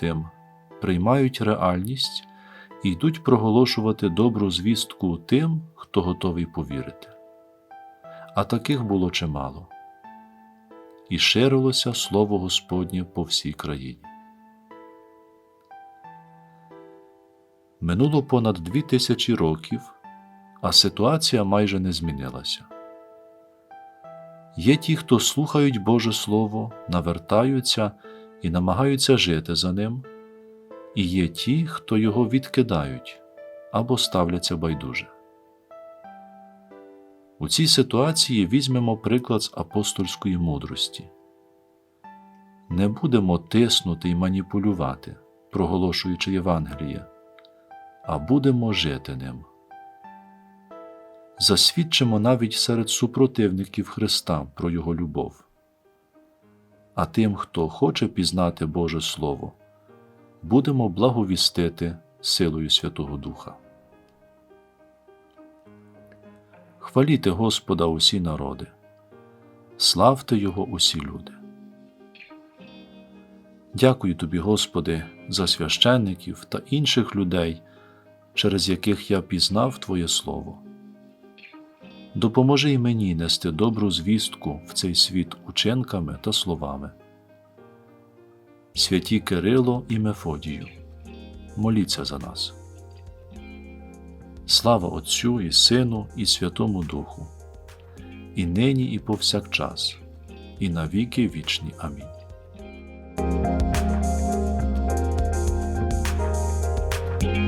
тим, приймають реальність і йдуть проголошувати добру звістку тим, хто готовий повірити. А таких було чимало. І ширилося слово Господнє по всій країні. Минуло понад дві тисячі років, а ситуація майже не змінилася. Є ті, хто слухають Боже Слово, навертаються і намагаються жити за ним, і є ті, хто його відкидають або ставляться байдуже. У цій ситуації візьмемо приклад з апостольської мудрості. Не будемо тиснути і маніпулювати, проголошуючи Євангеліє, а будемо жити ним. Засвідчимо навіть серед супротивників Христа про Його любов. А тим, хто хоче пізнати Боже Слово, будемо благовістити силою Святого Духа. Хваліте Господа усі народи, славте Його усі люди. Дякую тобі, Господи, за священників та інших людей, через яких я пізнав Твоє Слово допоможи й мені нести добру звістку в цей світ ученками та словами. Святі Кирило і Мефодію, моліться за нас. Слава Отцю і Сину, і Святому Духу, і нині, і повсякчас, і навіки вічні. Амінь. thank you